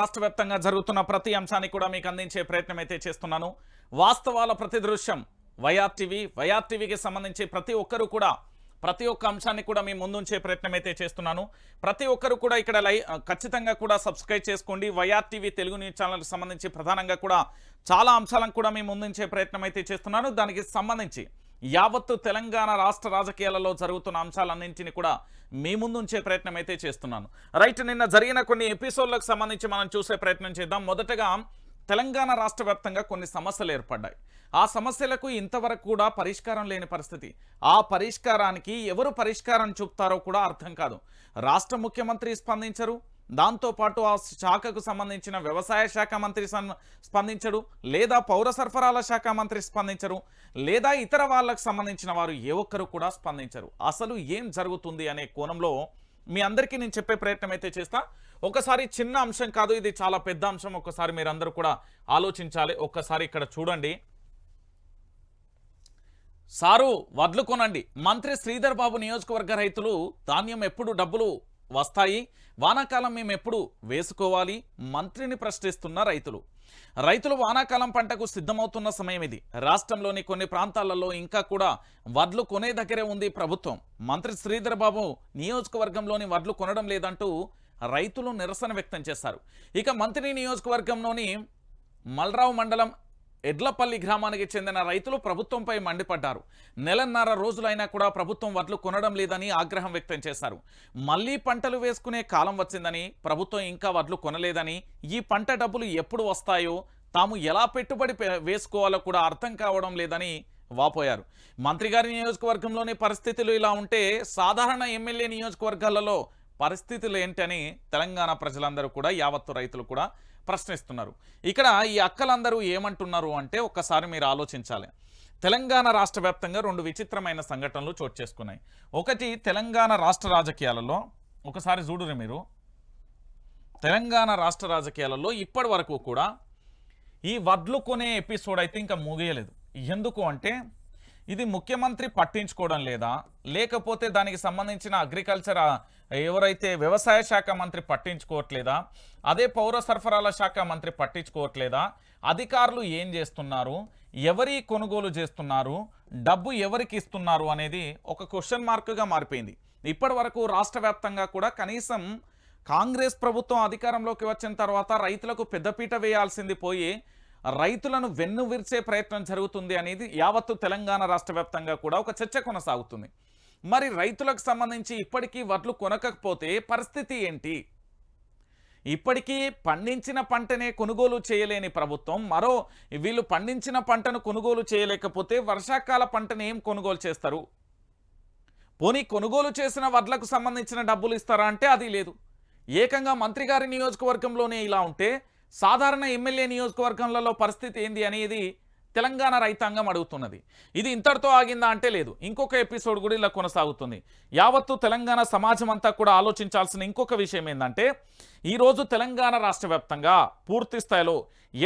రాష్ట్ర వ్యాప్తంగా జరుగుతున్న ప్రతి అంశాన్ని కూడా మీకు అందించే ప్రయత్నం అయితే చేస్తున్నాను. వాస్తవాల ప్రతి దృశ్యం వైఆర్ టీవీ వైఆర్ టీవీకి సంబంధించి ప్రతి ఒక్కరూ కూడా ప్రతి ఒక్క అంశాన్ని కూడా మీ ముందుంచే ప్రయత్నం అయితే చేస్తున్నాను. ప్రతి ఒక్కరు కూడా ఇక్కడ లై ఖచ్చితంగా కూడా సబ్స్క్రైబ్ చేసుకోండి. వైఆర్ టీవీ తెలుగు న్యూస్ ఛానల్కి సంబంధించి ప్రధానంగా కూడా చాలా అంశాలను కూడా మీ ముందుంచే ప్రయత్నం అయితే చేస్తున్నాను. దానికి సంబంధించి యావత్తు తెలంగాణ రాష్ట్ర రాజకీయాలలో జరుగుతున్న అంశాలన్నింటినీ కూడా మీ ముందుంచే ప్రయత్నం అయితే చేస్తున్నాను. రైట్ నిన్న జరిగిన కొన్ని ఎపిసోడ్లకు సంబంధించి మనం చూసే ప్రయత్నం చేద్దాం. మొదటగా తెలంగాణ రాష్ట్ర వ్యాప్తంగా కొన్ని సమస్యలు ఏర్పడ్డాయి. ఆ సమస్యలకు ఇంతవరకు కూడా పరిష్కారం లేని పరిస్థితి. ఆ పరిష్కారానికి ఎవరు పరిష్కారం చూపుతారో కూడా అర్థం కాదు. రాష్ట్ర ముఖ్యమంత్రి స్పందించరు దాంతోపాటు ఆ శాఖకు సంబంధించిన వ్యవసాయ శాఖ మంత్రి స్పందించడు లేదా పౌర సరఫరాల శాఖ మంత్రి స్పందించరు లేదా ఇతర వాళ్ళకు సంబంధించిన వారు ఏ ఒక్కరు కూడా స్పందించరు. అసలు ఏం జరుగుతుంది అనే కోణంలో మీ అందరికీ నేను చెప్పే ప్రయత్నం అయితే చేస్తా. ఒకసారి చిన్న అంశం కాదు ఇది చాలా పెద్ద అంశం. ఒకసారి మీరందరూ కూడా ఆలోచించాలి. ఒక్కసారి ఇక్కడ చూడండి. సారు వడ్లు కొనండి. మంత్రి శ్రీధర్ బాబు నియోజకవర్గ రైతులు ధాన్యం ఎప్పుడు డబ్బులు వస్తాయి? వానాకాలం మేము ఎప్పుడు వేసుకోవాలి? మంత్రిని ప్రశ్నిస్తున్న రైతులు. రైతులు వానాకాలం పంటకు సిద్ధమవుతున్న సమయం ఇది. రాష్ట్రంలోని కొన్ని ప్రాంతాలలో ఇంకా కూడా వడ్లు కొనే దగ్గరే ఉంది ప్రభుత్వం. మంత్రి శ్రీధర్ బాబు నియోజకవర్గంలోని వడ్లు కొనడం లేదంటూ రైతులు నిరసన వ్యక్తం చేశారు. ఇక మంత్రి నియోజకవర్గంలోని మల్రావు మండలం ఎడ్లపల్లి గ్రామానికి చెందిన రైతులు ప్రభుత్వంపై మండిపడ్డారు. నెలన్నర రోజులైనా కూడా ప్రభుత్వం వడ్లు కొనడం లేదని ఆగ్రహం వ్యక్తం చేశారు. మళ్ళీ పంటలు వేసుకునే కాలం వచ్చిందని ప్రభుత్వం ఇంకా వడ్లు కొనలేదని ఈ పంట డబ్బులు ఎప్పుడు వస్తాయో తాము ఎలా పెట్టుబడి పె- వేసుకోవాలో కూడా అర్థం కావడం లేదని వాపోయారు. మంత్రి గారి నియోజకవర్గంలోని పరిస్థితులు ఇలా ఉంటే సాధారణ ఎమ్మెల్యే నియోజకవర్గాలలో పరిస్థితులు ఏంటని తెలంగాణ ప్రజలందరూ కూడా యావత్తు రైతులు కూడా ప్రశ్నిస్తున్నారు. ఇక్కడ ఈ అక్కలందరూ ఏమంటున్నారు అంటే ఒక్కసారి మీరు ఆలోచించాలి. తెలంగాణ రాష్ట్ర వ్యాప్తంగా రెండు విచిత్రమైన సంఘటనలు చోటు చేసుకున్నాయి. ఒకటి తెలంగాణ రాష్ట్ర రాజకీయాలలో ఒకసారి చూడురు మీరు. తెలంగాణ రాష్ట్ర రాజకీయాలలో ఇప్పటి వరకు కూడా ఈ వడ్లు కొనే ఎపిసోడ్ అయితే ఇంకా ముగియలేదు. ఎందుకు అంటే ఇది ముఖ్యమంత్రి పట్టించుకోవడం లేదా లేకపోతే దానికి సంబంధించిన అగ్రికల్చర్ ఎవరైతే వ్యవసాయ శాఖ మంత్రి పట్టించుకోవట్లేదా అదే పౌర సరఫరాల శాఖ మంత్రి పట్టించుకోవట్లేదా అధికారులు ఏం చేస్తున్నారు ఎవరి కొనుగోలు చేస్తున్నారు డబ్బు ఎవరికి ఇస్తున్నారు అనేది ఒక క్వశ్చన్ మార్క్గా మారిపోయింది. ఇప్పటి వరకు రాష్ట్ర వ్యాప్తంగా కూడా కనీసం కాంగ్రెస్ ప్రభుత్వం అధికారంలోకి వచ్చిన తర్వాత రైతులకు పెద్దపీట వేయాల్సింది పోయి రైతులను వెన్ను విరిచే ప్రయత్నం జరుగుతుంది అనేది యావత్తు తెలంగాణ రాష్ట్ర వ్యాప్తంగా కూడా ఒక చర్చ కొనసాగుతుంది. మరి రైతులకు సంబంధించి ఇప్పటికీ వడ్లు కొనకపోతే పరిస్థితి ఏంటి? ఇప్పటికీ పండించిన పంటనే కొనుగోలు చేయలేని ప్రభుత్వం. మరో వీళ్ళు పండించిన పంటను కొనుగోలు చేయలేకపోతే వర్షాకాల పంటను ఏం కొనుగోలు చేస్తారు? పోనీ కొనుగోలు చేసిన వడ్లకు సంబంధించిన డబ్బులు ఇస్తారా అంటే అది లేదు. ఏకంగా మంత్రి గారి నియోజకవర్గంలోనే ఇలా ఉంటే సాధారణ ఎమ్మెల్యే నియోజకవర్గంలలో పరిస్థితి ఏంది అనేది తెలంగాణ రైతాంగం అడుగుతున్నది. ఇది ఇంతటితో ఆగిందా అంటే లేదు. ఇంకొక ఎపిసోడ్ కూడా ఇలా కొనసాగుతుంది. యావత్తు తెలంగాణ సమాజం అంతా కూడా ఆలోచించాల్సిన ఇంకొక విషయం ఏంటంటే ఈరోజు తెలంగాణ రాష్ట్ర వ్యాప్తంగా పూర్తి స్థాయిలో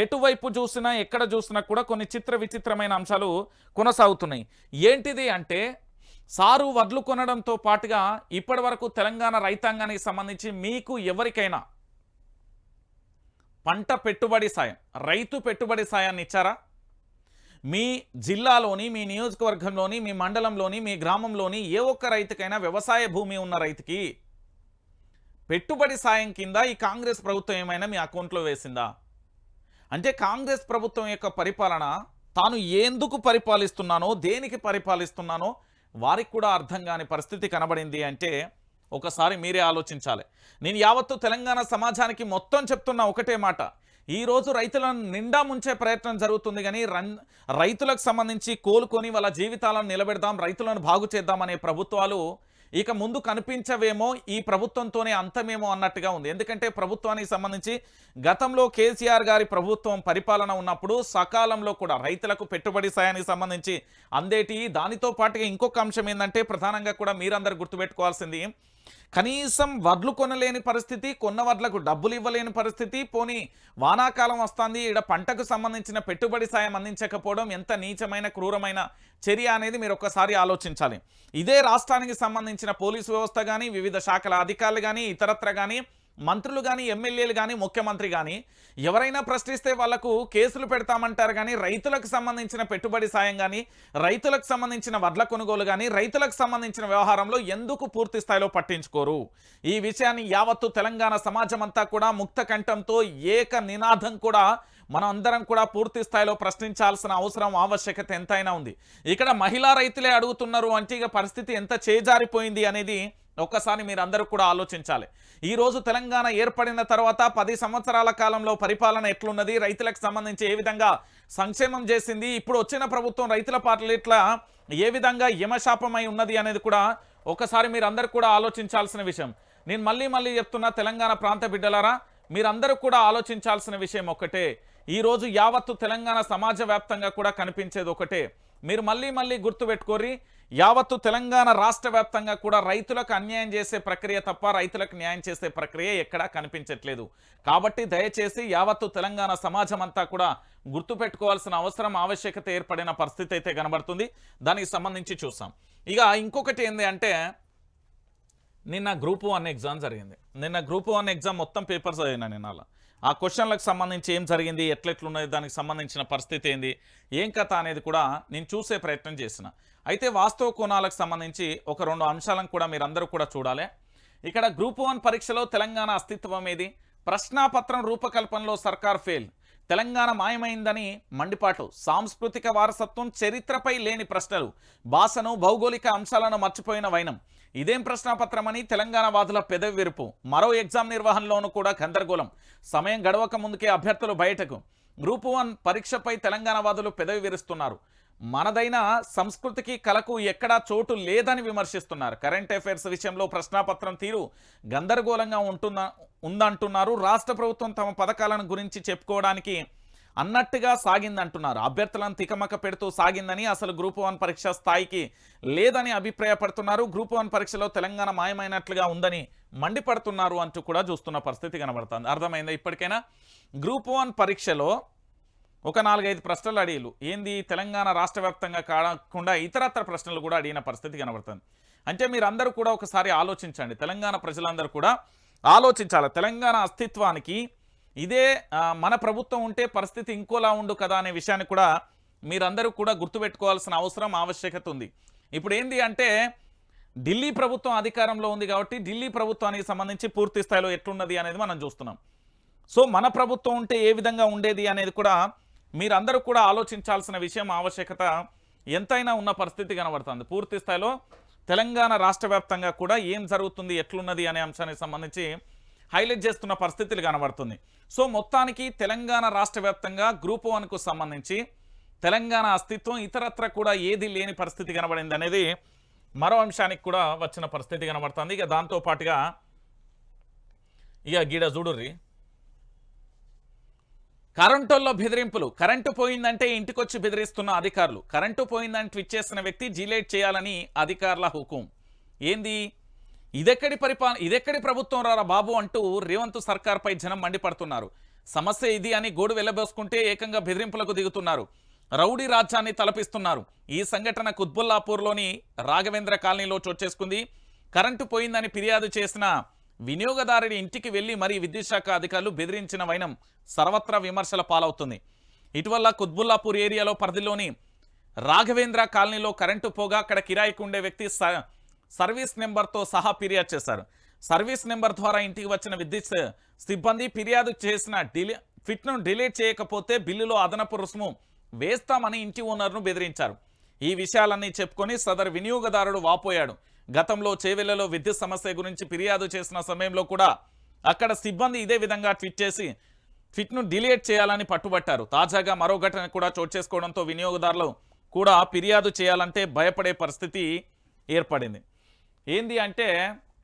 ఎటువైపు చూసినా ఎక్కడ చూసినా కూడా కొన్ని చిత్ర విచిత్రమైన అంశాలు కొనసాగుతున్నాయి. ఏంటిది అంటే సారు వడ్లు కొనడంతో పాటుగా ఇప్పటి వరకు తెలంగాణ రైతాంగానికి సంబంధించి మీకు ఎవరికైనా పంట పెట్టుబడి సాయం రైతు పెట్టుబడి సాయాన్ని ఇచ్చారా? మీ జిల్లాలోని మీ నియోజకవర్గంలోని మీ మండలంలోని మీ గ్రామంలోని ఏ ఒక్క రైతుకైనా వ్యవసాయ భూమి ఉన్న రైతుకి పెట్టుబడి సాయం కింద ఈ కాంగ్రెస్ ప్రభుత్వం ఏమైనా మీ అకౌంట్లో వేసిందా? అంటే కాంగ్రెస్ ప్రభుత్వం యొక్క పరిపాలన తాను ఎందుకు పరిపాలిస్తున్నానో దేనికి పరిపాలిస్తున్నానో వారికి కూడా అర్థం కాని పరిస్థితి కనబడింది అంటే ఒకసారి మీరే ఆలోచించాలి. నేను యావత్తు తెలంగాణ సమాజానికి మొత్తం చెప్తున్న ఒకటే మాట. ఈరోజు రైతులను నిండా ముంచే ప్రయత్నం జరుగుతుంది కానీ రన్ రైతులకు సంబంధించి కోలుకొని వాళ్ళ జీవితాలను నిలబెడదాం రైతులను బాగు చేద్దామనే ప్రభుత్వాలు ఇక ముందు కనిపించవేమో ఈ ప్రభుత్వంతోనే అంతమేమో అన్నట్టుగా ఉంది. ఎందుకంటే ప్రభుత్వానికి సంబంధించి గతంలో కేసీఆర్ గారి ప్రభుత్వం పరిపాలన ఉన్నప్పుడు సకాలంలో కూడా రైతులకు పెట్టుబడి సాయానికి సంబంధించి అందేటి దానితో పాటుగా ఇంకొక అంశం ఏంటంటే ప్రధానంగా కూడా మీరందరూ గుర్తుపెట్టుకోవాల్సింది కనీసం వడ్లు కొనలేని పరిస్థితి కొన్న వడ్లకు డబ్బులు ఇవ్వలేని పరిస్థితి పోనీ వానాకాలం వస్తుంది ఈడ పంటకు సంబంధించిన పెట్టుబడి సాయం అందించకపోవడం ఎంత నీచమైన క్రూరమైన చర్య అనేది మీరు ఒక్కసారి ఆలోచించాలి. ఇదే రాష్ట్రానికి సంబంధించిన పోలీసు వ్యవస్థ కానీ వివిధ శాఖల అధికారులు కానీ ఇతరత్ర కానీ మంత్రులు కానీ ఎమ్మెల్యేలు కానీ ముఖ్యమంత్రి కానీ ఎవరైనా ప్రశ్నిస్తే వాళ్ళకు కేసులు పెడతామంటారు కానీ రైతులకు సంబంధించిన పెట్టుబడి సాయం కానీ రైతులకు సంబంధించిన వడ్ల కొనుగోలు కానీ రైతులకు సంబంధించిన వ్యవహారంలో ఎందుకు పూర్తి స్థాయిలో పట్టించుకోరు? ఈ విషయాన్ని యావత్తు తెలంగాణ సమాజం అంతా కూడా ముక్త కంఠంతో ఏక నినాదం కూడా మనం అందరం కూడా పూర్తి స్థాయిలో ప్రశ్నించాల్సిన అవసరం ఆవశ్యకత ఎంతైనా ఉంది. ఇక్కడ మహిళా రైతులే అడుగుతున్నారు అంటే ఇక పరిస్థితి ఎంత చేజారిపోయింది అనేది ఒక్కసారి మీరందరూ కూడా ఆలోచించాలి. ఈరోజు తెలంగాణ ఏర్పడిన తర్వాత పది సంవత్సరాల కాలంలో పరిపాలన ఎట్లున్నది? రైతులకు సంబంధించి ఏ విధంగా సంక్షేమం చేసింది? ఇప్పుడు వచ్చిన ప్రభుత్వం రైతుల పాటలు ఇట్లా ఏ విధంగా యమశాపమై ఉన్నది అనేది కూడా ఒకసారి మీరందరూ కూడా ఆలోచించాల్సిన విషయం. నేను మళ్ళీ మళ్ళీ చెప్తున్నా తెలంగాణ ప్రాంత బిడ్డలారా మీరందరూ కూడా ఆలోచించాల్సిన విషయం ఒకటే. ఈరోజు యావత్తు తెలంగాణ సమాజ వ్యాప్తంగా కూడా కనిపించేది ఒకటే. మీరు మళ్ళీ మళ్ళీ గుర్తుపెట్టుకోరి యావత్తు తెలంగాణ రాష్ట్ర వ్యాప్తంగా కూడా రైతులకు అన్యాయం చేసే ప్రక్రియ తప్ప రైతులకు న్యాయం చేసే ప్రక్రియ ఎక్కడా కనిపించట్లేదు. కాబట్టి దయచేసి యావత్తు తెలంగాణ సమాజం అంతా కూడా గుర్తుపెట్టుకోవాల్సిన అవసరం ఆవశ్యకత ఏర్పడిన పరిస్థితి అయితే కనబడుతుంది. దానికి సంబంధించి చూసాం. ఇక ఇంకొకటి ఏంది అంటే నిన్న గ్రూప్ వన్ ఎగ్జామ్ జరిగింది. నిన్న గ్రూప్ వన్ ఎగ్జామ్ మొత్తం పేపర్స్ చదివినా నేను ఆ క్వశ్చన్లకు సంబంధించి ఏం జరిగింది ఎట్లెట్లున్నది దానికి సంబంధించిన పరిస్థితి ఏంది ఏం కథ అనేది కూడా నేను చూసే ప్రయత్నం చేసిన అయితే వాస్తవ కోణాలకు సంబంధించి ఒక రెండు అంశాలను కూడా మీరందరూ కూడా చూడాలి. ఇక్కడ గ్రూప్ వన్ పరీక్షలో తెలంగాణ అస్తిత్వం ఏది? ప్రశ్నాపత్రం రూపకల్పనలో సర్కార్ ఫెయిల్. తెలంగాణ మాయమైందని మండిపాటు. సాంస్కృతిక వారసత్వం చరిత్రపై లేని ప్రశ్నలు. భాషను భౌగోళిక అంశాలను మర్చిపోయిన వైనం. ఇదేం ప్రశ్నాపత్రమని తెలంగాణ వాదుల పెదవి విరుపు మరో ఎగ్జామ్ నిర్వహణలోనూ కూడా గందరగోళం. సమయం గడవక ముందుకే అభ్యర్థులు బయటకు. గ్రూప్ వన్ పరీక్షపై తెలంగాణ వాదులు పెదవి విరుస్తున్నారు. మనదైన సంస్కృతికి కళకు ఎక్కడా చోటు లేదని విమర్శిస్తున్నారు. కరెంట్ అఫైర్స్ విషయంలో ప్రశ్నాపత్రం తీరు గందరగోళంగా ఉంటున్న ఉందంటున్నారు. రాష్ట్ర ప్రభుత్వం తమ పథకాలను గురించి చెప్పుకోవడానికి అన్నట్టుగా సాగిందంటున్నారు. అభ్యర్థులను తికమక పెడుతూ సాగిందని అసలు గ్రూప్ వన్ పరీక్ష స్థాయికి లేదని అభిప్రాయపడుతున్నారు. గ్రూప్ వన్ పరీక్షలో తెలంగాణ మాయమైనట్లుగా ఉందని మండిపడుతున్నారు అంటూ కూడా చూస్తున్న పరిస్థితి కనబడుతుంది. అర్థమైందా? ఇప్పటికైనా గ్రూప్ వన్ పరీక్షలో ఒక నాలుగైదు ప్రశ్నలు అడిగిలు. ఏంది? తెలంగాణ రాష్ట్ర వ్యాప్తంగా కాకుండా ఇతరత్ర ప్రశ్నలు కూడా అడిగిన పరిస్థితి కనబడుతుంది. అంటే మీరందరూ కూడా ఒకసారి ఆలోచించండి. తెలంగాణ ప్రజలందరూ కూడా ఆలోచించాలి. తెలంగాణ అస్తిత్వానికి ఇదే మన ప్రభుత్వం ఉంటే పరిస్థితి ఇంకోలా ఉండు కదా అనే విషయాన్ని కూడా మీరందరూ కూడా గుర్తుపెట్టుకోవాల్సిన అవసరం ఆవశ్యకత ఉంది. ఇప్పుడు ఏంది అంటే ఢిల్లీ ప్రభుత్వం అధికారంలో ఉంది కాబట్టి ఢిల్లీ ప్రభుత్వానికి సంబంధించి పూర్తి స్థాయిలో ఎట్లున్నది అనేది మనం చూస్తున్నాం. సో మన ప్రభుత్వం ఉంటే ఏ విధంగా ఉండేది అనేది కూడా మీరందరూ కూడా ఆలోచించాల్సిన విషయం ఆవశ్యకత ఎంతైనా ఉన్న పరిస్థితి కనబడుతుంది. పూర్తి స్థాయిలో తెలంగాణ రాష్ట్ర వ్యాప్తంగా కూడా ఏం జరుగుతుంది ఎట్లున్నది అనే అంశానికి సంబంధించి హైలైట్ చేస్తున్న పరిస్థితులు కనబడుతుంది. సో మొత్తానికి తెలంగాణ రాష్ట్ర వ్యాప్తంగా గ్రూప్ వన్కు సంబంధించి తెలంగాణ అస్తిత్వం ఇతరత్ర కూడా ఏది లేని పరిస్థితి కనబడింది అనేది మరో అంశానికి కూడా వచ్చిన పరిస్థితి కనబడుతుంది. ఇక దాంతో పాటుగా ఇక గీడ చూడుర్రి. కరెంటుల్లో బెదిరింపులు. కరెంటు పోయిందంటే ఇంటికొచ్చి బెదిరిస్తున్న అధికారులు. కరెంటు పోయిందని ట్విట్ చేసిన వ్యక్తి జీలేట్ చేయాలని అధికారుల హుకుం. ఏంది? ఇదెక్కడి పరిపాలన ఇదెక్కడి ప్రభుత్వం రారా బాబు అంటూ రేవంత్ సర్కార్పై జనం మండిపడుతున్నారు. సమస్య ఇది అని గోడు వెళ్ళబోసుకుంటే ఏకంగా బెదిరింపులకు దిగుతున్నారు. రౌడీ రాజ్యాన్ని తలపిస్తున్నారు. ఈ సంఘటన కుత్బుల్లాపూర్లోని రాఘవేంద్ర కాలనీలో చోటు చేసుకుంది. కరెంటు పోయిందని ఫిర్యాదు చేసిన వినియోగదారుడి ఇంటికి వెళ్ళి మరీ విద్యుత్ శాఖ అధికారులు బెదిరించిన వైనం సర్వత్రా విమర్శల పాలవుతుంది. ఇటీవల కుత్బుల్లాపూర్ ఏరియాలో పరిధిలోని రాఘవేంద్ర కాలనీలో కరెంటు పోగా అక్కడ కిరాయికి ఉండే వ్యక్తి స- సర్వీస్ నెంబర్తో సహా ఫిర్యాదు చేశారు. సర్వీస్ నెంబర్ ద్వారా ఇంటికి వచ్చిన విద్యుత్ సిబ్బంది ఫిర్యాదు చేసిన డిలే ఫిట్ను డిలీట్ చేయకపోతే బిల్లులో అదనపు రుసుము వేస్తామని ఇంటి ఓనర్ను బెదిరించారు. ఈ విషయాలన్నీ చెప్పుకొని సదరు వినియోగదారుడు వాపోయాడు. గతంలో చేవెళ్ళలో విద్యుత్ సమస్య గురించి ఫిర్యాదు చేసిన సమయంలో కూడా అక్కడ సిబ్బంది ఇదే విధంగా ట్వీట్ చేసి ఫిట్ను డిలీట్ చేయాలని పట్టుబట్టారు. తాజాగా మరో ఘటన కూడా చోటు చేసుకోవడంతో వినియోగదారులు కూడా ఫిర్యాదు చేయాలంటే భయపడే పరిస్థితి ఏర్పడింది. ఏంది అంటే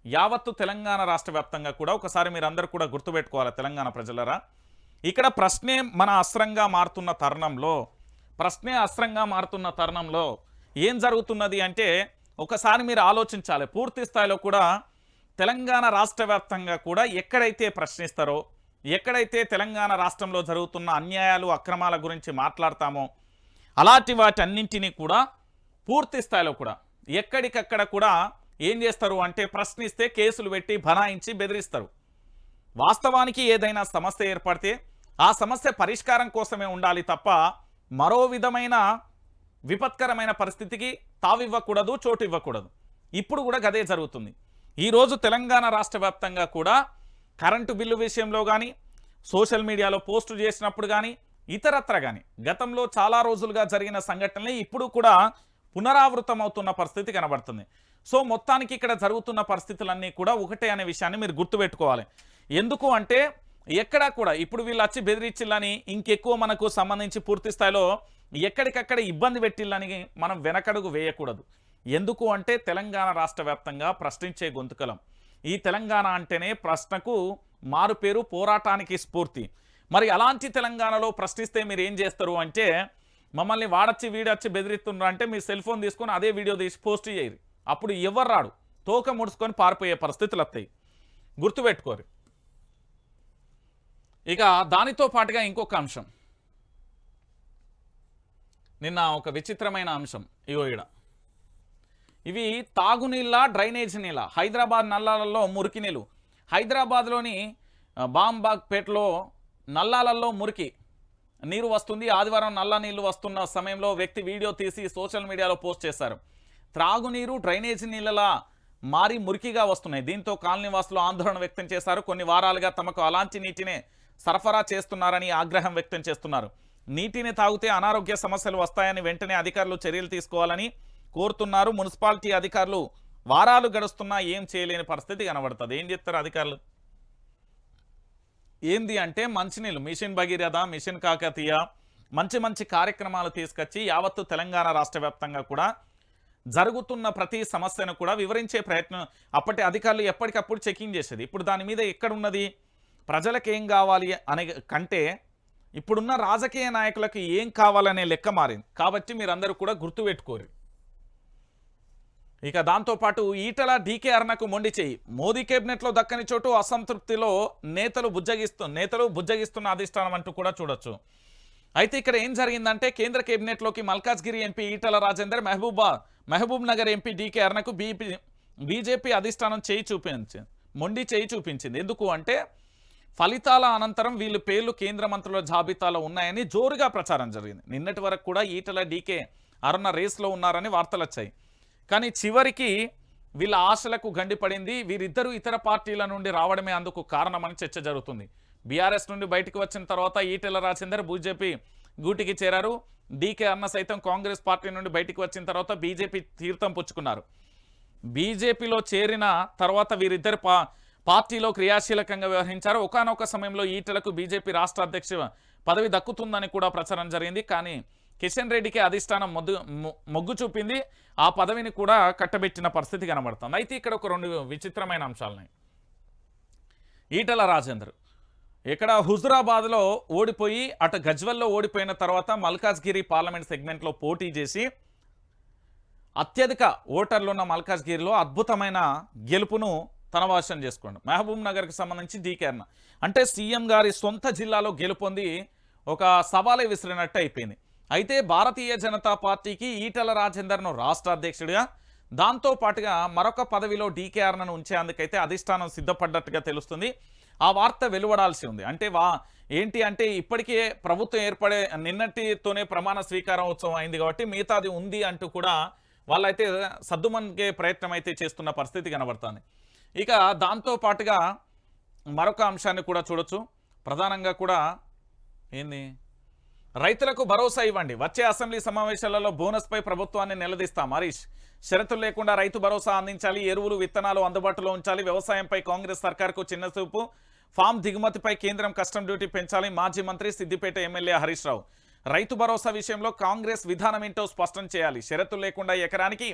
యావత్తు తెలంగాణ రాష్ట్ర వ్యాప్తంగా కూడా ఒకసారి మీరందరూ కూడా గుర్తుపెట్టుకోవాలి తెలంగాణ ప్రజలరా. ఇక్కడ ప్రశ్నే మన అస్త్రంగా మారుతున్న తరుణంలో ప్రశ్నే అస్త్రంగా మారుతున్న తరుణంలో ఏం జరుగుతున్నది అంటే ఒకసారి మీరు ఆలోచించాలి. పూర్తి స్థాయిలో కూడా తెలంగాణ రాష్ట్ర కూడా ఎక్కడైతే ప్రశ్నిస్తారో ఎక్కడైతే తెలంగాణ రాష్ట్రంలో జరుగుతున్న అన్యాయాలు అక్రమాల గురించి మాట్లాడతామో అలాంటి వాటన్నింటినీ కూడా పూర్తి స్థాయిలో కూడా ఎక్కడికక్కడ కూడా ఏం చేస్తారు అంటే ప్రశ్నిస్తే కేసులు పెట్టి బనాయించి బెదిరిస్తారు. వాస్తవానికి ఏదైనా సమస్య ఏర్పడితే ఆ సమస్య పరిష్కారం కోసమే ఉండాలి తప్ప మరో విధమైన విపత్కరమైన పరిస్థితికి తావివ్వకూడదు చోటు ఇవ్వకూడదు ఇప్పుడు కూడా గదే జరుగుతుంది. ఈరోజు తెలంగాణ రాష్ట్ర వ్యాప్తంగా కూడా కరెంటు బిల్లు విషయంలో కానీ సోషల్ మీడియాలో పోస్టు చేసినప్పుడు కానీ ఇతరత్ర కానీ గతంలో చాలా రోజులుగా జరిగిన సంఘటనలే ఇప్పుడు కూడా పునరావృతం అవుతున్న పరిస్థితి కనబడుతుంది. సో మొత్తానికి ఇక్కడ జరుగుతున్న పరిస్థితులన్నీ కూడా ఒకటే అనే విషయాన్ని మీరు గుర్తుపెట్టుకోవాలి. ఎందుకు అంటే ఎక్కడా కూడా ఇప్పుడు వీళ్ళు వచ్చి బెదిరించిల్లని ఇంకెక్కువ మనకు సంబంధించి పూర్తి స్థాయిలో ఎక్కడికక్కడ ఇబ్బంది పెట్టిల్లని మనం వెనకడుగు వేయకూడదు. ఎందుకు అంటే తెలంగాణ రాష్ట్ర వ్యాప్తంగా ప్రశ్నించే గొంతుకలం. ఈ తెలంగాణ అంటేనే ప్రశ్నకు మారుపేరు పోరాటానికి స్ఫూర్తి. మరి అలాంటి తెలంగాణలో ప్రశ్నిస్తే మీరు ఏం చేస్తారు అంటే మమ్మల్ని వాడచ్చి వీడచ్చి బెదిరిస్తున్నారు అంటే మీ సెల్ ఫోన్ తీసుకొని అదే వీడియో తీసి పోస్ట్ చేయరు. అప్పుడు ఎవరు రాడు? తోక ముడుచుకొని పారిపోయే పరిస్థితులు వస్తాయి. గుర్తుపెట్టుకోరు. ఇక దానితో పాటుగా ఇంకొక అంశం. నిన్న ఒక విచిత్రమైన అంశం. ఇగో ఈడ. ఇవి తాగునీళ్ళ డ్రైనేజ్ నీళ్ళ. హైదరాబాద్ నల్లాలలో మురికి నీళ్ళు. హైదరాబాద్లోని బాంబాగ్పేటలో నల్లాలలో మురికి. నీరు వస్తుంది ఆదివారం నల్ల నీళ్ళు వస్తున్న సమయంలో వ్యక్తి వీడియో తీసి సోషల్ మీడియాలో పోస్ట్ చేశారు. త్రాగునీరు డ్రైనేజీ నీళ్ళలా మారి మురికిగా వస్తున్నాయి. దీంతో కాలనీ వాసులు ఆందోళన వ్యక్తం చేశారు. కొన్ని వారాలుగా తమకు అలాంటి నీటినే సరఫరా చేస్తున్నారని ఆగ్రహం వ్యక్తం చేస్తున్నారు. నీటిని తాగితే అనారోగ్య సమస్యలు వస్తాయని వెంటనే అధికారులు చర్యలు తీసుకోవాలని కోరుతున్నారు. మున్సిపాలిటీ అధికారులు వారాలు గడుస్తున్నా ఏం చేయలేని పరిస్థితి కనబడుతుంది. ఏం చెప్తారు అధికారులు? ఏంది అంటే మంచినీళ్ళు. మిషన్ భగీరథ మిషన్ కాకతీయ మంచి మంచి కార్యక్రమాలు తీసుకొచ్చి యావత్తు తెలంగాణ రాష్ట్ర వ్యాప్తంగా కూడా జరుగుతున్న ప్రతి సమస్యను కూడా వివరించే ప్రయత్నం అప్పటి అధికారులు ఎప్పటికప్పుడు చెకింగ్ చేసేది. ఇప్పుడు దాని మీద ఎక్కడున్నది? ప్రజలకు ఏం కావాలి అనే కంటే ఇప్పుడున్న రాజకీయ నాయకులకు ఏం కావాలనే లెక్క మారింది. కాబట్టి మీరందరూ కూడా గుర్తుపెట్టుకోరు ఇక దాంతోపాటు ఈటల డీకే అర్ణకు మొండి చేయి. మోదీ కేబినెట్లో దక్కని చోటు అసంతృప్తిలో నేతలు బుజ్జగిస్తు నేతలు బుజ్జగిస్తున్న అధిష్టానం అంటూ కూడా చూడొచ్చు. అయితే ఇక్కడ ఏం జరిగిందంటే కేంద్ర కేబినెట్లోకి మల్కాజ్గిరి ఎంపీ ఈటల రాజేందర్ మహబూబా మహబూబ్ నగర్ ఎంపీ డీకే అరుణకు బీపీ బీజేపీ అధిష్టానం చేయి చూపించింది మొండి చేయి చూపించింది. ఎందుకు అంటే ఫలితాల అనంతరం వీళ్ళు పేర్లు కేంద్ర మంత్రుల జాబితాలో ఉన్నాయని జోరుగా ప్రచారం జరిగింది. నిన్నటి వరకు కూడా ఈటల డీకే అరుణ రేస్లో ఉన్నారని వార్తలు వచ్చాయి. కానీ చివరికి వీళ్ళ ఆశలకు గండిపడింది. వీరిద్దరూ ఇతర పార్టీల నుండి రావడమే అందుకు కారణమని చర్చ జరుగుతుంది. బీఆర్ఎస్ నుండి బయటకు వచ్చిన తర్వాత ఈటెల రాజేందర్ బీజేపీ గూటికి చేరారు. డీకే అన్న సైతం కాంగ్రెస్ పార్టీ నుండి బయటకు వచ్చిన తర్వాత బీజేపీ తీర్థం పుచ్చుకున్నారు. బీజేపీలో చేరిన తర్వాత వీరిద్దరు పా పార్టీలో క్రియాశీలకంగా వ్యవహరించారు. ఒకనొక సమయంలో ఈటలకు బీజేపీ రాష్ట్ర అధ్యక్ష పదవి దక్కుతుందని కూడా ప్రచారం జరిగింది. కానీ కిషన్ రెడ్డికి అధిష్టానం మొద్దు మొగ్గు చూపింది. ఆ పదవిని కూడా కట్టబెట్టిన పరిస్థితి కనబడుతుంది. అయితే ఇక్కడ ఒక రెండు విచిత్రమైన అంశాలున్నాయి. ఈటల రాజేందర్ ఇక్కడ హుజురాబాద్లో ఓడిపోయి అటు గజ్వల్లో ఓడిపోయిన తర్వాత మల్కాజ్గిరి పార్లమెంట్ సెగ్మెంట్లో పోటీ చేసి అత్యధిక ఓటర్లు ఉన్న మల్కాజ్గిరిలో అద్భుతమైన గెలుపును తన వాసం చేసుకోండి మహబూబ్ నగర్కి సంబంధించి డీకే అన్న. అంటే సీఎం గారి సొంత జిల్లాలో గెలుపొంది ఒక సవాలే విసిరినట్టు అయిపోయింది. అయితే భారతీయ జనతా పార్టీకి ఈటల రాజేందర్ను రాష్ట్ర అధ్యక్షుడిగా దాంతో పాటుగా మరొక పదవిలో డీకేఆర్ను ఉంచేందుకైతే అధిష్టానం సిద్ధపడ్డట్టుగా తెలుస్తుంది. ఆ వార్త వెలువడాల్సి ఉంది. అంటే వా ఏంటి అంటే ఇప్పటికే ప్రభుత్వం ఏర్పడే నిన్నటితోనే ప్రమాణ స్వీకారం ఉత్సవం అయింది కాబట్టి మిగతాది ఉంది అంటూ కూడా వాళ్ళైతే సద్దుమనిగే ప్రయత్నం అయితే చేస్తున్న పరిస్థితి కనబడుతుంది. ఇక దాంతో పాటుగా మరొక అంశాన్ని కూడా చూడొచ్చు. ప్రధానంగా కూడా ఏంది? రైతులకు భరోసా ఇవ్వండి. వచ్చే అసెంబ్లీ సమావేశాలలో బోనస్పై ప్రభుత్వాన్ని నిలదీస్తాం. హరీష్ షరతులు లేకుండా రైతు భరోసా అందించాలి ఎరువులు విత్తనాలు అందుబాటులో ఉంచాలి వ్యవసాయంపై కాంగ్రెస్ సర్కార్కు చిన్న చూపు ఫామ్ దిగుమతిపై కేంద్రం కస్టమ్ డ్యూటీ పెంచాలి. మాజీ మంత్రి సిద్దిపేట ఎమ్మెల్యే హరీష్ రావు. రైతు భరోసా విషయంలో కాంగ్రెస్ విధానం ఏంటో స్పష్టం చేయాలి. షరతులు లేకుండా ఎకరానికి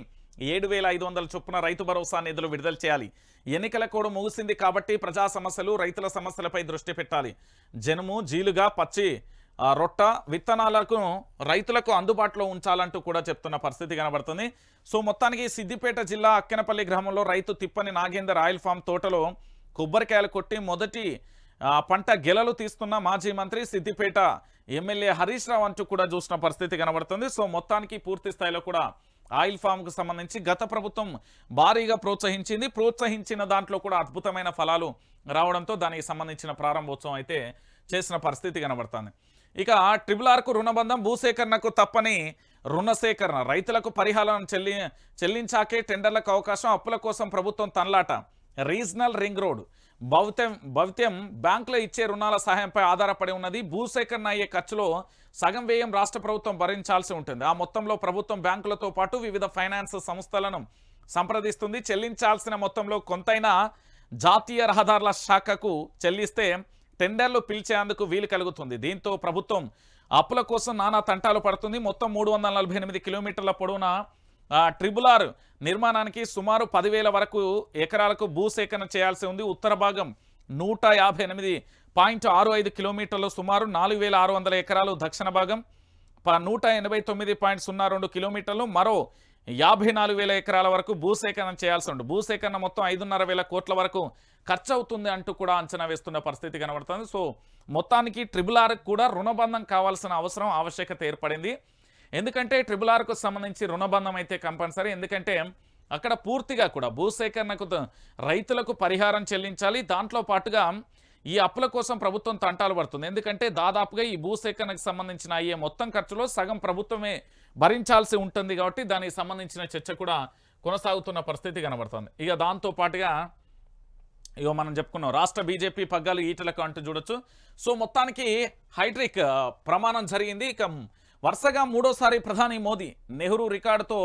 ఏడు వేల ఐదు వందల చొప్పున రైతు భరోసా నిధులు విడుదల చేయాలి. ఎన్నికల కోడ్ ముగిసింది కాబట్టి ప్రజా సమస్యలు రైతుల సమస్యలపై దృష్టి పెట్టాలి. జనుము జీలుగా పచ్చి రొట్ట విత్తనాలకు రైతులకు అందుబాటులో ఉంచాలంటూ కూడా చెప్తున్న పరిస్థితి కనబడుతుంది. సో మొత్తానికి సిద్దిపేట జిల్లా అక్కెనపల్లి గ్రామంలో రైతు తిప్పని నాగేందర్ ఆయిల్ ఫామ్ తోటలో కొబ్బరికాయలు కొట్టి మొదటి పంట గెలలు తీస్తున్న మాజీ మంత్రి సిద్దిపేట ఎమ్మెల్యే హరీష్ రావు అంటూ కూడా చూసిన పరిస్థితి కనబడుతుంది. సో మొత్తానికి పూర్తి స్థాయిలో కూడా ఆయిల్ ఫామ్కు సంబంధించి గత ప్రభుత్వం భారీగా ప్రోత్సహించింది. ప్రోత్సహించిన దాంట్లో కూడా అద్భుతమైన ఫలాలు రావడంతో దానికి సంబంధించిన ప్రారంభోత్సవం అయితే చేసిన పరిస్థితి కనబడుతుంది. ఇక ట్రిపుల్ ఆర్కు రుణబంధం భూసేకరణకు తప్పని రుణ సేకరణ రైతులకు పరిహారం చెల్లి చెల్లించాకే టెండర్లకు అవకాశం అప్పుల కోసం ప్రభుత్వం తనలాట. Regional ring road. భవిత్యం భవిత్యం బ్యాంకులో ఇచ్చే రుణాల సహాయంపై ఆధారపడి ఉన్నది. భూసేకరణ అయ్యే ఖర్చులో సగం వ్యయం రాష్ట్ర ప్రభుత్వం భరించాల్సి ఉంటుంది. ఆ మొత్తంలో ప్రభుత్వం బ్యాంకులతో పాటు వివిధ ఫైనాన్స్ సంస్థలను సంప్రదిస్తుంది. చెల్లించాల్సిన మొత్తంలో కొంతైనా జాతీయ రహదారుల శాఖకు చెల్లిస్తే టెండర్లు పిలిచేందుకు వీలు కలుగుతుంది. దీంతో ప్రభుత్వం అప్పుల కోసం నానా తంటాలు పడుతుంది. మొత్తం మూడు వందల నలభై ఎనిమిది కిలోమీటర్ల పొడవున ట్రిబుల్ ఆర్ నిర్మాణానికి సుమారు పదివేల వరకు ఎకరాలకు భూసేకరణ చేయాల్సి ఉంది. ఉత్తర భాగం నూట యాభై ఎనిమిది పాయింట్ ఆరు ఐదు కిలోమీటర్లు సుమారు నాలుగు వేల ఆరు వందల ఎకరాలు. దక్షిణ భాగం ప- నూట ఎనభై తొమ్మిది పాయింట్ సున్నా రెండు కిలోమీటర్లు. మరో యాభై నాలుగు వేల ఎకరాల వరకు భూసేకరణ చేయాల్సి ఉంది. భూసేకరణ మొత్తం ఐదున్నర వేల కోట్ల వరకు ఖర్చు అవుతుంది అంటూ కూడా అంచనా వేస్తున్న పరిస్థితి కనబడుతుంది. సో మొత్తానికి ట్రిబుల్ ఆర్కి కూడా రుణబంధం కావాల్సిన అవసరం ఆవశ్యకత ఏర్పడింది. ఎందుకంటే ట్రిపుల్ ఆర్కు సంబంధించి రుణబంధం అయితే కంపల్సరీ. ఎందుకంటే అక్కడ పూర్తిగా కూడా భూసేకరణకు రైతులకు పరిహారం చెల్లించాలి. దాంట్లో పాటుగా ఈ అప్పుల కోసం ప్రభుత్వం తంటాలు పడుతుంది. ఎందుకంటే దాదాపుగా ఈ భూసేకరణకు సంబంధించిన అయ్యే మొత్తం ఖర్చులో సగం ప్రభుత్వమే భరించాల్సి ఉంటుంది కాబట్టి దానికి సంబంధించిన చర్చ కూడా కొనసాగుతున్న పరిస్థితి కనబడుతుంది. ఇక దాంతో పాటుగా ఇగో మనం చెప్పుకున్నాం రాష్ట్ర బీజేపీ పగ్గాలు ఈటలకు అంటూ చూడొచ్చు. సో మొత్తానికి హైడ్రిక్ ప్రమాణం జరిగింది. ఇక వరుసగా మూడోసారి ప్రధాని మోదీ నెహ్రూ రికార్డుతో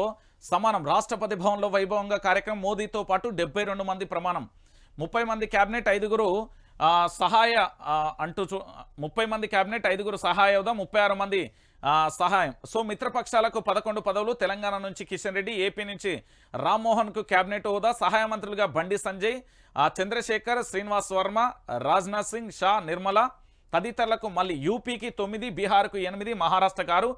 సమానం. రాష్ట్రపతి భవన్లో వైభవంగా కార్యక్రమం మోదీతో పాటు డెబ్బై మంది ప్రమాణం. ముప్పై మంది క్యాబినెట్ ఐదుగురు సహాయ అంటూ చూ ముప్పై మంది క్యాబినెట్ ఐదుగురు సహాయ హోదా ముప్పై ఆరు మంది సహాయం. సో మిత్రపక్షాలకు పదకొండు పదవులు తెలంగాణ నుంచి కిషన్ రెడ్డి ఏపీ నుంచి రామ్మోహన్కు క్యాబినెట్ హోదా సహాయ మంత్రులుగా బండి సంజయ్ చంద్రశేఖర్ శ్రీనివాస్ వర్మ రాజ్నాథ్ సింగ్ షా నిర్మల తదితరులకు మళ్ళీ యూపీకి తొమ్మిది బీహార్కు ఎనిమిది మహారాష్ట్రకు ఆరు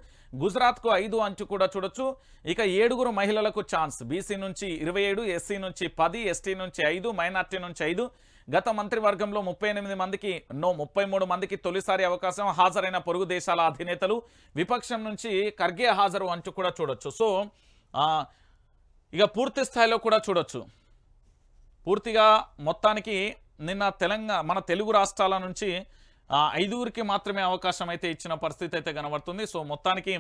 గుజరాత్కు ఐదు అంచు కూడా చూడొచ్చు. ఇక ఏడుగురు మహిళలకు ఛాన్స్. బీసీ నుంచి ఇరవై ఏడు ఎస్సీ నుంచి పది ఎస్టీ నుంచి ఐదు మైనార్టీ నుంచి ఐదు. గత మంత్రివర్గంలో ముప్పై ఎనిమిది మందికి నో ముప్పై మూడు మందికి తొలిసారి అవకాశం హాజరైన పొరుగు దేశాల అధినేతలు. విపక్షం నుంచి ఖర్గే హాజరు అంచు కూడా చూడొచ్చు. సో ఇక పూర్తి స్థాయిలో కూడా చూడొచ్చు. పూర్తిగా మొత్తానికి నిన్న తెలంగాణ మన తెలుగు రాష్ట్రాల నుంచి ఐదుగురికి మాత్రమే అవకాశం అయితే ఇచ్చిన పరిస్థితి అయితే కనబడుతుంది. సో మొత్తానికి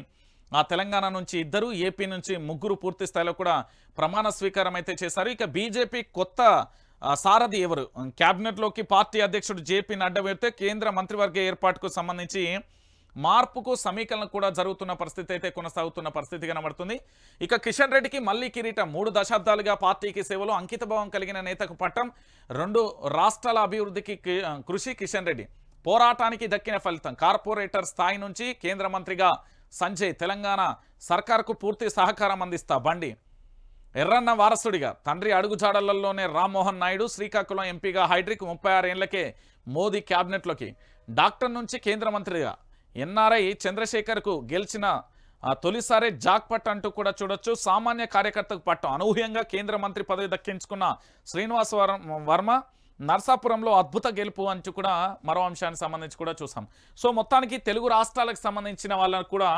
ఆ తెలంగాణ నుంచి ఇద్దరు ఏపీ నుంచి ముగ్గురు పూర్తి స్థాయిలో కూడా ప్రమాణ స్వీకారం అయితే చేశారు. ఇక బీజేపీ కొత్త సారథి ఎవరు? క్యాబినెట్లోకి పార్టీ అధ్యక్షుడు జేపీ నడ్డా వెళ్తే కేంద్ర మంత్రివర్గ ఏర్పాటుకు సంబంధించి మార్పుకు సమీకరణ కూడా జరుగుతున్న పరిస్థితి అయితే కొనసాగుతున్న పరిస్థితి కనబడుతుంది. ఇక కిషన్ రెడ్డికి మళ్ళీ కిరీటం. మూడు దశాబ్దాలుగా పార్టీకి సేవలు అంకితభావం కలిగిన నేతకు పట్టం. రెండు రాష్ట్రాల అభివృద్ధికి కృషి కిషన్ రెడ్డి. పోరాటానికి దక్కిన ఫలితం. కార్పొరేటర్ స్థాయి నుంచి కేంద్ర మంత్రిగా సంజయ్ తెలంగాణ సర్కార్కు పూర్తి సహకారం అందిస్తా బండి. ఎర్రన్న వారసుడిగా తండ్రి అడుగుజాడలలోనే రామ్మోహన్ నాయుడు శ్రీకాకుళం ఎంపీగా హైడ్రిక్ ముప్పై ఆరేళ్ళకే మోదీ క్యాబినెట్లోకి. డాక్టర్ నుంచి కేంద్ర మంత్రిగా ఎన్ఆర్ఐ చంద్రశేఖర్కు గెలిచిన తొలిసారే జాక్పట్ అంటూ కూడా చూడొచ్చు. సామాన్య కార్యకర్తకు పట్టం. అనూహ్యంగా కేంద్ర మంత్రి పదవి దక్కించుకున్న శ్రీనివాస వర్మ నర్సాపురంలో అద్భుత గెలుపు అని కూడా మరో అంశానికి సంబంధించి కూడా చూసాం. సో మొత్తానికి తెలుగు రాష్ట్రాలకు సంబంధించిన వాళ్ళకు కూడా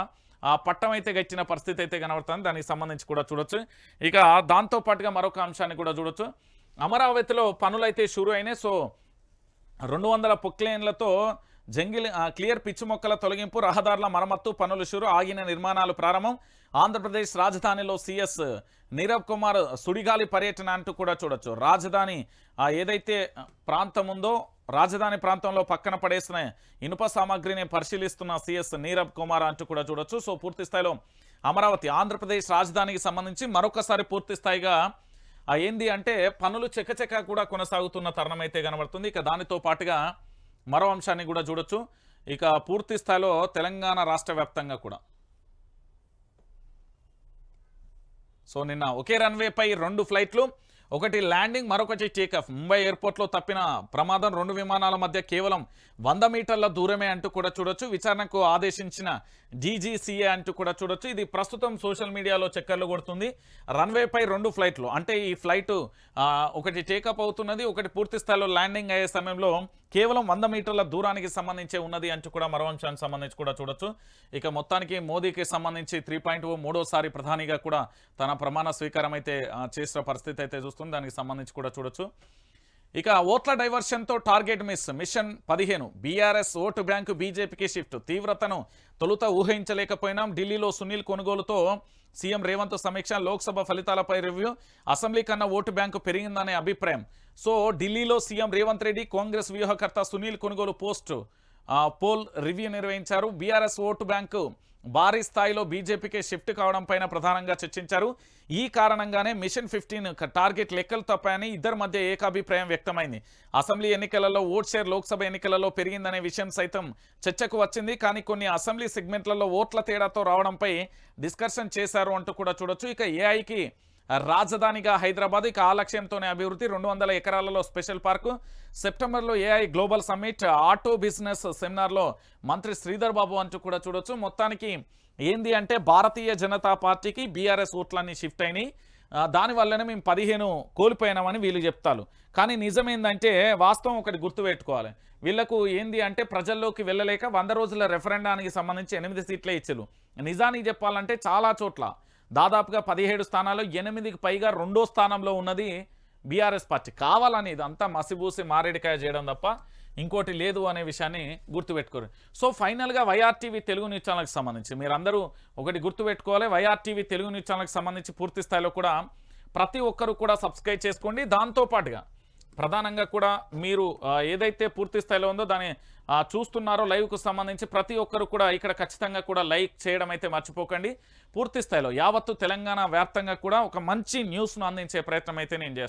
ఆ పట్టం అయితే గచ్చిన పరిస్థితి అయితే కనబడుతుంది. దానికి సంబంధించి కూడా చూడొచ్చు. ఇక దాంతో పాటుగా మరొక అంశాన్ని కూడా చూడొచ్చు. అమరావతిలో పనులైతే షురు అయినాయి. సో రెండు వందల పొక్లేన్లతో జంగిల్ క్లియర్ పిచ్చి మొక్కల తొలగింపు రహదారుల మరమ్మత్తు పనులు షురు ఆగిన నిర్మాణాలు ప్రారంభం. ఆంధ్రప్రదేశ్ రాజధానిలో సీఎస్ నీరవ్ కుమార్ సుడిగాలి పర్యటన అంటూ కూడా చూడొచ్చు. రాజధాని ఏదైతే ప్రాంతం ఉందో రాజధాని ప్రాంతంలో పక్కన పడేసిన ఇనుప సామాగ్రిని పరిశీలిస్తున్న సీఎస్ నీరవ్ కుమార్ అంటూ కూడా చూడొచ్చు. సో పూర్తి స్థాయిలో అమరావతి ఆంధ్రప్రదేశ్ రాజధానికి సంబంధించి మరొకసారి పూర్తి స్థాయిగా ఏంది అంటే పనులు చెక్కచెక్క కూడా కొనసాగుతున్న తరుణం అయితే కనబడుతుంది. ఇక దానితో పాటుగా మరో అంశాన్ని కూడా చూడొచ్చు. ఇక పూర్తి స్థాయిలో తెలంగాణ రాష్ట్ర వ్యాప్తంగా కూడా. సో నిన్న ఒకే రన్వేపై రెండు ఫ్లైట్లు ఒకటి ల్యాండింగ్ మరొకటి టేకాఫ్ ముంబై ఎయిర్పోర్ట్లో తప్పిన ప్రమాదం రెండు విమానాల మధ్య కేవలం వంద మీటర్ల దూరమే అంటూ కూడా చూడొచ్చు. విచారణకు ఆదేశించిన డీజీసీఏ అంటూ కూడా చూడొచ్చు. ఇది ప్రస్తుతం సోషల్ మీడియాలో చక్కర్లు కొడుతుంది. రన్వేపై రెండు ఫ్లైట్లు. అంటే ఈ ఫ్లైట్ ఒకటి టేకప్ అవుతున్నది ఒకటి పూర్తి స్థాయిలో ల్యాండింగ్ అయ్యే సమయంలో కేవలం వంద మీటర్ల దూరానికి సంబంధించి ఉన్నది అంటూ కూడా మరో అంశానికి సంబంధించి కూడా చూడొచ్చు. ఇక మొత్తానికి మోదీకి సంబంధించి త్రీ పాయింట్ మూడోసారి ప్రధానిగా కూడా తన ప్రమాణ స్వీకారం అయితే చేసిన పరిస్థితి అయితే వస్తుంది. దానికి సంబంధించి కూడా చూడొచ్చు. ఇక ఓట్ల డైవర్షన్తో టార్గెట్ మిస్. మిషన్ పదిహేను. బీఆర్ఎస్ ఓటు బ్యాంకు బీజేపీకి షిఫ్ట్. తీవ్రతను తొలుత ఊహించలేకపోయినాం. ఢిల్లీలో సునీల్ కొనుగోలుతో సీఎం రేవంత్ సమీక్ష లోక్సభ ఫలితాలపై రివ్యూ. అసెంబ్లీ కన్నా ఓటు బ్యాంకు పెరిగిందనే అభిప్రాయం. సో ఢిల్లీలో సీఎం రేవంత్ రెడ్డి కాంగ్రెస్ వ్యూహకర్త Sunil Kanugolu post poll review నిర్వహించారు. బీఆర్ఎస్ ఓటు బ్యాంకు భారీ స్థాయిలో బీజేపీకే షిఫ్ట్ కావడం పైన ప్రధానంగా చర్చించారు. ఈ కారణంగానే మిషన్ ఫిఫ్టీన్ టార్గెట్ లెక్కలు తప్పాయని ఇద్దరి మధ్య ఏకాభిప్రాయం వ్యక్తమైంది. అసెంబ్లీ ఎన్నికలలో ఓట్ షేర్ లోక్సభ ఎన్నికలలో పెరిగిందనే విషయం సైతం చర్చకు వచ్చింది. కానీ కొన్ని అసెంబ్లీ సెగ్మెంట్లలో ఓట్ల తేడాతో రావడంపై డిస్కషన్ చేశారు అంటూ కూడా చూడొచ్చు. ఇక ఏఐకి రాజధానిగా హైదరాబాద్ ఇక ఆ లక్ష్యంతోనే అభివృద్ధి. రెండు వందల ఎకరాలలో స్పెషల్ పార్కు. సెప్టెంబర్లో AI global summit. Auto business సెమినార్లో మంత్రి శ్రీధర్ బాబు అంటూ కూడా చూడొచ్చు. మొత్తానికి ఏంది అంటే భారతీయ జనతా పార్టీకి బీఆర్ఎస్ ఓట్లన్నీ షిఫ్ట్ అయినాయి. దానివల్లనే మేము పదిహేను కోల్పోయినామని వీళ్ళు చెప్తారు. కానీ నిజమేందంటే వాస్తవం ఒకటి గుర్తుపెట్టుకోవాలి వీళ్ళకు ఏంది అంటే ప్రజల్లోకి వెళ్ళలేక వంద రోజుల రెఫరెండానికి సంబంధించి ఎనిమిది సీట్లే ఇచ్చారు. నిజానికి చెప్పాలంటే చాలా చోట్ల దాదాపుగా పదిహేడు స్థానాల్లో ఎనిమిదికి పైగా రెండో స్థానంలో ఉన్నది బీఆర్ఎస్ పార్టీ. కావాలని ఇదంతా మసిబూసి మారేడికాయ చేయడం తప్ప ఇంకోటి లేదు అనే విషయాన్ని గుర్తుపెట్టుకోరు. సో ఫైనల్గా వైఆర్టీవీ తెలుగు న్యూస్ ఛానల్కి సంబంధించి మీరందరూ ఒకటి గుర్తుపెట్టుకోవాలి. వైఆర్టీవీ తెలుగు న్యూస్ ఛానల్కి సంబంధించి పూర్తి స్థాయిలో కూడా ప్రతి ఒక్కరు కూడా సబ్స్క్రైబ్ చేసుకోండి. దాంతోపాటుగా ప్రధానంగా కూడా మీరు ఏదైతే పూర్తి స్థాయిలో ఉందో దాని చూస్తున్నారో లైవ్కు సంబంధించి ప్రతి ఒక్కరు కూడా ఇక్కడ ఖచ్చితంగా కూడా లైక్ చేయడం అయితే మర్చిపోకండి. పూర్తి స్థాయిలో యావత్తు తెలంగాణ వ్యాప్తంగా కూడా ఒక మంచి న్యూస్ను అందించే ప్రయత్నం అయితే నేను చేస్తాను